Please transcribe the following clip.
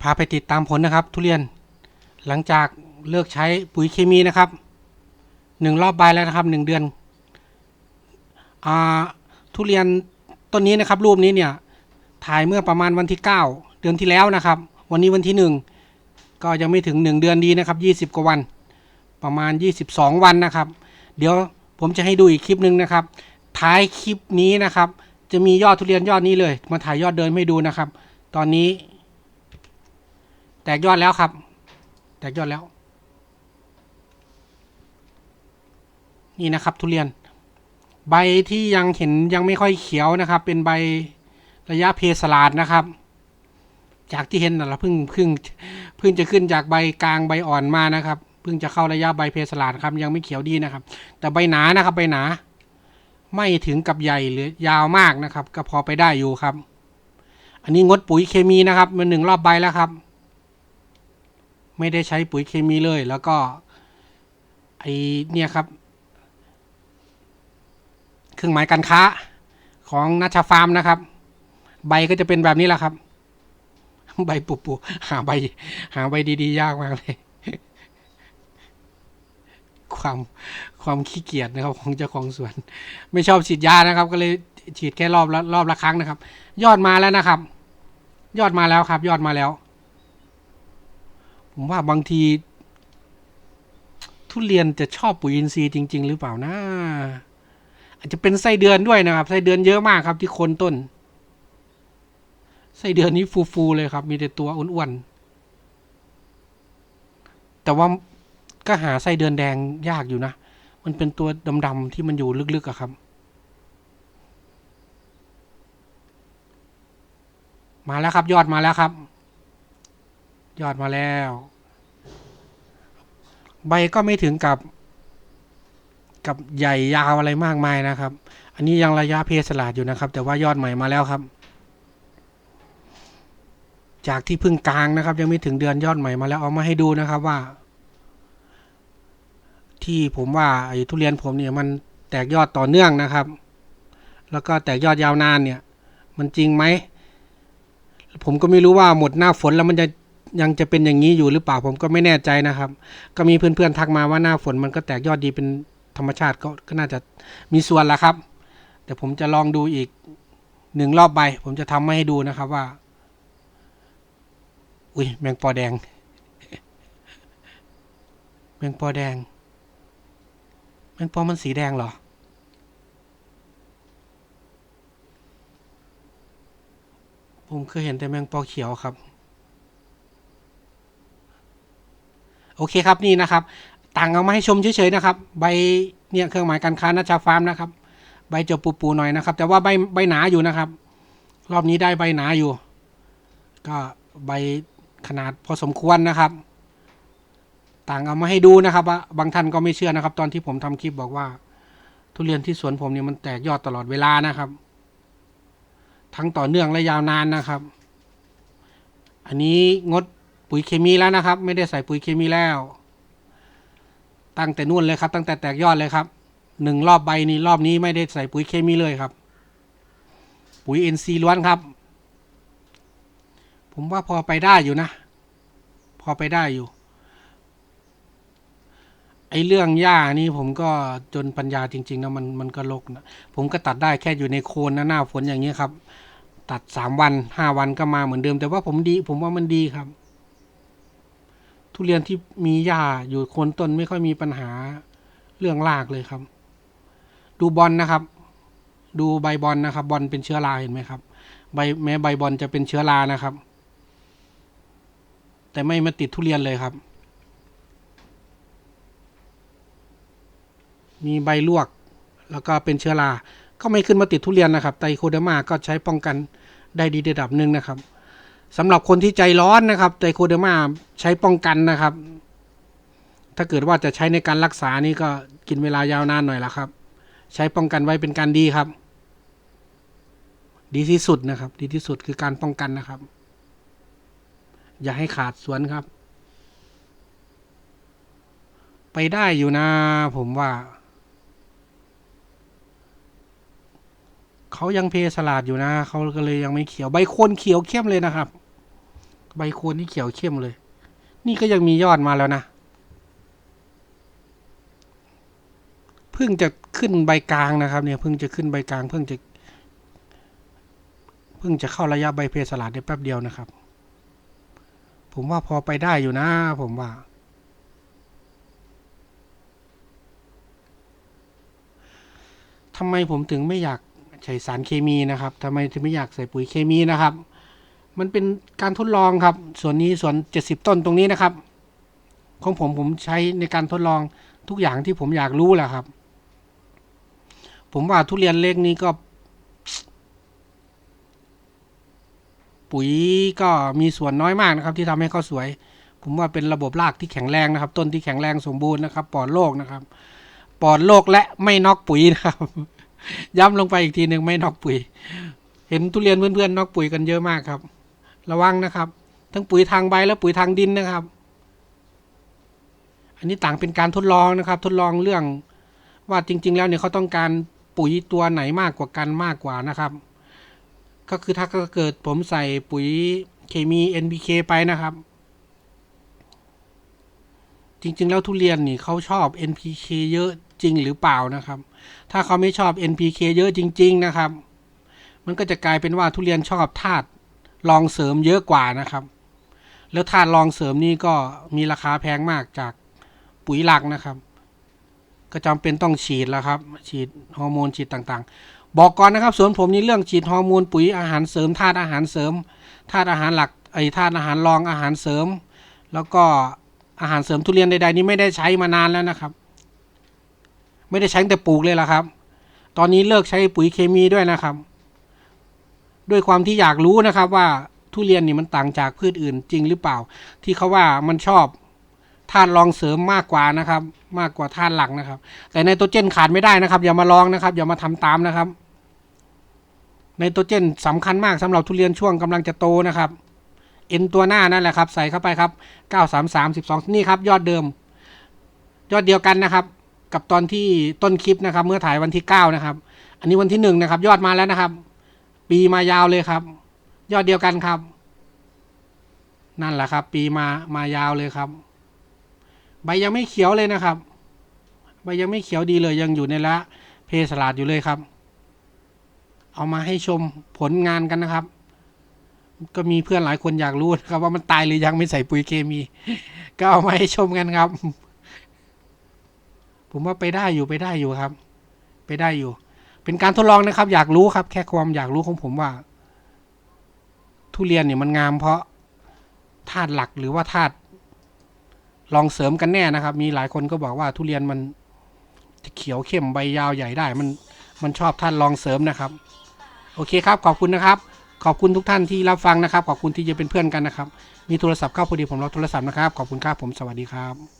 พาไปติดตามผลนะครับ ทุเรียน หลังจากเลิกใช้ปุ๋ยเคมีนะครับหนึ่งรอบใบแล้วนะครับหนึ่งเดือนอ่าทุเรียนต้นนี้นะครับ รูปนี้เนี่ยถ่ายเมื่อประมาณวันที่ 9 เดือนที่แล้วนะครับ วันนี้วันที่ 1 ก็ยังไม่ถึง 1 เดือนดีนะครับ20 กว่าวัน ประมาณ 22 วันนะครับ เดี๋ยวผมจะให้ดูอีกคลิปหนึ่งนะครับ ท้ายคลิปนี้นะครับ จะมียอดทุเรียนยอดนี้เลย มาถ่ายยอดเดินให้ดูนะครับ ตอนนี้ กยอดแล้วครับ แตกยอดแล้ว นี่นะครับ ทุเรียน ใบที่ยังเห็นยังไม่ค่อยเขียวนะครับ เป็นใบระยะเพสลาดนะครับ จากที่เห็นนะเราเพิ่งเพิ่งเพิ่งจะขึ้นจากใบกลางใบอ่อนมานะครับเพิ่งจะเข้าระยะใบเพสลาดครับ ยังไม่เขียวดีนะครับ แต่ใบหนานะครับ ใบหนา ไม่ถึงกับใหญ่หรือยาวมากนะครับ ก็พอไปได้อยู่ครับ อันนี้งดปุ๋ยเคมีนะครับมันหนึ่งรอบใบแล้วครับ ไม่ได้ใช้ปุ๋ยเคมีเลย แล้วก็ไอเนี่ยครับ เครื่องหมายการค้าของนัชฟาร์มนะครับ ใบก็จะเป็นแบบนี้แหละครับ ใบปุปุหาใบ หาใบดีๆ ยากมากเลย ความความขี้เกียจนะครับของเจ้าของสวน ไม่ชอบฉีดยานะครับ ก็เลยฉีดแค่รอบละรอบละครั้งนะครับ ยอดมาแล้วนะครับ ยอดมาแล้วครับ ยอดมาแล้ว ผมว่าบางที ทุเรียนจะชอบปุ๋ยอินทรีย์จริง ๆ หรือเปล่านะอาจจะเป็นไส้เดือนด้วยนะครับไส้เดือนเยอะมากครับที่โคนต้นไส้เดือนนี้ฟูๆเลยครับ มีแต่ตัวอ้วนๆแต่ว่าก็หาไส้เดือนแดงยากอยู่นะ มันเป็นตัวดำๆที่มันอยู่ลึกๆอะครับ มาแล้วครับยอดมาแล้วครับ ยอดมาแล้ว ใบก็ไม่ถึงกับ กับใหญ่ยาวอะไรมากมายนะครับ อันนี้ยังระยะเพศสลาดอยู่นะครับ แต่ว่ายอดใหม่มาแล้วครับ จากที่พึ่งกลางนะครับ ยังไม่ถึงเดือนยอดใหม่มาแล้วเอามาให้ดูนะครับว่า ที่ผมว่าไอ้ทุเรียนผมเนี่ยมันแตกยอดต่อเนื่องนะครับ แล้วก็แตกยอดยาวนานเนี่ย มันจริงไหมผมก็ไม่รู้ว่าหมดหน้าฝนแล้วมันจะ ยังจะเป็นอย่างนี้อยู่หรือเปล่าผมก็ไม่แน่ใจนะครับ ก็มีเพื่อนๆทักมาว่าหน้าฝนมันก็แตกยอดดีเป็นธรรมชาติก็ก็น่าจะมีส่วนละครับ แต่ผมจะลองดูอีกหนึ่งรอบใบ ผมจะทำมาให้ดูนะครับว่า อุ้ยแมงปอแดง แมงปอแดง แมงปอมันสีแดงเหรอผมเคยเห็นแต่แมงปอเขียวครับ โอเคครับนี่นะครับ ต่างเอามาให้ชมเฉยๆนะครับ ใบเนี่ยเครื่องหมายการค้านาชาฟาร์มนะครับ ใบจะปูๆหน่อยนะครับ แต่ว่าใบใบหนาอยู่นะครับ รอบนี้ได้ใบหนาอยู่ ก็ใบขนาดพอสมควรนะครับ ต่างเอามาให้ดูนะครับว่าบางท่านก็ไม่เชื่อนะครับ ตอนที่ผมทำคลิปบอกว่า ทุเรียนที่สวนผมเนี่ยมันแตกยอดตลอดเวลานะครับ ทั้งต่อเนื่องและยาวนานนะครับ อันนี้งด ปุ๋ยเคมีแล้วนะครับ ไม่ได้ใส่ปุ๋ยเคมีแล้ว ตั้งแต่นู่นเลยครับ ตั้งแต่แตกยอดเลยครับหนึ่งรอบใบนี้รอบนี้ไม่ได้ใส่ปุ๋ยเคมีเลยครับ ปุ๋ยเอ็นซีล้วนครับ ผมว่าพอไปได้อยู่นะ พอไปได้อยู่ไอ้เรื่องหญ้านี่ผมก็จนปัญญาจริงๆนะมันมันก็ลกนะผมก็ตัดได้แค่อยู่ในโคนนะหน้าฝนอย่างนี้ครับ ตัดสามวันห้าวันก็มาเหมือนเดิม แต่ว่าผมดี ผมว่ามันดีครับ ทุเรียนที่มีหญ้าอยู่โคนต้นไม่ค่อยมีปัญหาเรื่องรากเลยครับ ดูบอลนะครับ ดูใบบอลนะครับ บอลเป็นเชื้อราเห็นไหมครับ ใบแม้ใบบอลจะเป็นเชื้อรานะครับ แต่ไม่มาติดทุเรียนเลยครับ มีใบลวก แล้วก็เป็นเชื้อราก็ไม่ขึ้นมาติดทุเรียนนะครับ ไตโคเดมาก็ใช้ป้องกันได้ดีระดับหนึ่งนะครับ สำหรับคนที่ใจร้อนนะครับไตรโคเดอร์มาใช้ป้องกันนะครับ ถ้าเกิดว่าจะใช้ในการรักษานี่ก็กินเวลายาวนานหน่อยละครับ ใช้ป้องกันไว้เป็นการดีครับ ดีที่สุดนะครับ ดีที่สุดคือการป้องกันนะครับ อย่าให้ขาดสวนครับ ไปได้อยู่นะผมว่า เขายังเพสลาดอยู่นะเขาก็เลยยังไม่เขียวใบโคนเขียวเข้มเลยนะครับ ใบโคนนี่เขียวเข้มเลย นี่ก็ยังมียอดมาแล้วนะเพิ่งจะขึ้นใบกลางนะครับ เนี่ยเพิ่งจะขึ้นใบกลาง เพิ่งจะ เพิ่งจะเข้าระยะใบเพสลาดได้แป๊บเดียวนะครับ ผมว่าพอไปได้อยู่นะ ผมว่าทำไมผมถึงไม่อยาก ใช้สารเคมีนะครับทำไมถึงไม่อยากใส่ปุ๋ยเคมีนะครับ มันเป็นการทดลองครับ ส่วนนี้ส่วนเจ็ดสิบต้นตรงนี้นะครับ ของผมผมใช้ในการทดลองทุกอย่างที่ผมอยากรู้แหละครับ ผมว่าทุเรียนเล็กนี้ก็ ปุ๋ยก็มีส่วนน้อยมากนะครับ ที่ทำให้เขาสวย ผมว่าเป็นระบบรากที่แข็งแรงนะครับ ต้นที่แข็งแรงสมบูรณ์นะครับปลอดโรคนะครับปลอดโรคและไม่นอกปุ๋ยนะครับ ย้ำลงไปอีกทีหนึ่งไม่นอกปุ๋ย เห็นทุเรียนเพื่อนๆนอกปุ๋ยกันเยอะมากครับ ระวังนะครับ ทั้งปุ๋ยทางใบและปุ๋ยทางดินนะครับ อันนี้ต่างเป็นการทดลองนะครับ ทดลองเรื่องว่าจริง ๆ แล้วเนี่ยเขาต้องการปุ๋ยตัวไหนมากกว่ากันมากกว่านะครับ ก็คือถ้าเกิดผมใส่ปุ๋ยเคมี NPK ไปนะครับ จริง ๆ แล้วทุเรียนนี่เขาชอบ NPK เยอะจริงหรือเปล่านะครับ ถ้าเขาไม่ชอบ NPK เยอะจริง ๆ นะครับ มันก็จะกลายเป็นว่าทุเรียนชอบธาตุรองเสริมเยอะกว่านะครับ แล้วธาตุรองเสริมนี่ก็มีราคาแพงมากจากปุ๋ยหลักนะครับ ก็จำเป็นต้องฉีดแล้วครับ ฉีดฮอร์โมนฉีดต่างๆ บอกก่อนนะครับสวนผมนี่เรื่องฉีดฮอร์โมนปุ๋ยอาหารเสริมธาตุอาหารเสริมธาตุอาหารหลักไอธาตุอาหารรองอาหารเสริม แล้วก็อาหารเสริมทุเรียนใดๆนี่ไม่ได้ใช้มานานแล้วนะครับ ไม่ได้ใช้แต่ปลูกเลยละครับ ตอนนี้เลิกใช้ปุ๋ยเคมีด้วยนะครับ ด้วยความที่อยากรู้นะครับว่าทุเรียนนี่มันต่างจากพืชอื่นจริงหรือเปล่า ที่เขาว่ามันชอบธาตุรองเสริมมากกว่านะครับ มากกว่าธาตุหลักนะครับ แต่ในตัวเจนขาดไม่ได้นะครับ อย่ามาลองนะครับ อย่ามาทำตามนะครับในตัวเจนสำคัญมากสำหรับทุเรียนช่วงกำลังจะโตนะครับเอ็นตัวหน้านั่นแหละครับ ใส่เข้าไปครับ 933 12 นี่ครับ ยอดเดิม ยอดเดียวกันนะครับ กับตอนที่ต้นคลิปนะครับ เมื่อถ่ายวันที่9นะครับ อันนี้วันที่หนึ่งนะครับ ยอดมาแล้วนะครับ ปีมายาวเลยครับ ยอดเดียวกันครับ นั่นแหละครับ ปีมามายาวเลยครับ ใบยังไม่เขียวเลยนะครับ ใบยังไม่เขียวดีเลยยังอยู่ในละเพสลาดอยู่เลยครับ เอามาให้ชมผลงานกันนะครับ ก็มีเพื่อนหลายคนอยากรู้นะครับ ว่ามันตายหรือยังไม่ใส่ปุ๋ยเคมี ก็เอามาให้ชมกันครับ ผมว่าไปได้อยู่ไปได้อยู่ครับ ไปได้อยู่ เป็นการทดลองนะครับ อยากรู้ครับ แค่ความอยากรู้ของผมว่า ทุเรียนเนี่ยมันงามเพราะธาตุหลักหรือว่าธาตุลองเสริมกันแน่นะครับ มีหลายคนก็บอกว่าทุเรียนมันจะเขียวเข้มใบยาวใหญ่ได้ มันมันชอบธาตุลองเสริมนะครับ โอเคครับ ขอบคุณนะครับ ขอบคุณทุกท่านที่รับฟังนะครับ ขอบคุณที่จะเป็นเพื่อนกันนะครับ มีโทรศัพท์เข้าพอดีผมรับโทรศัพท์นะครับ ขอบคุณครับผมสวัสดีครับ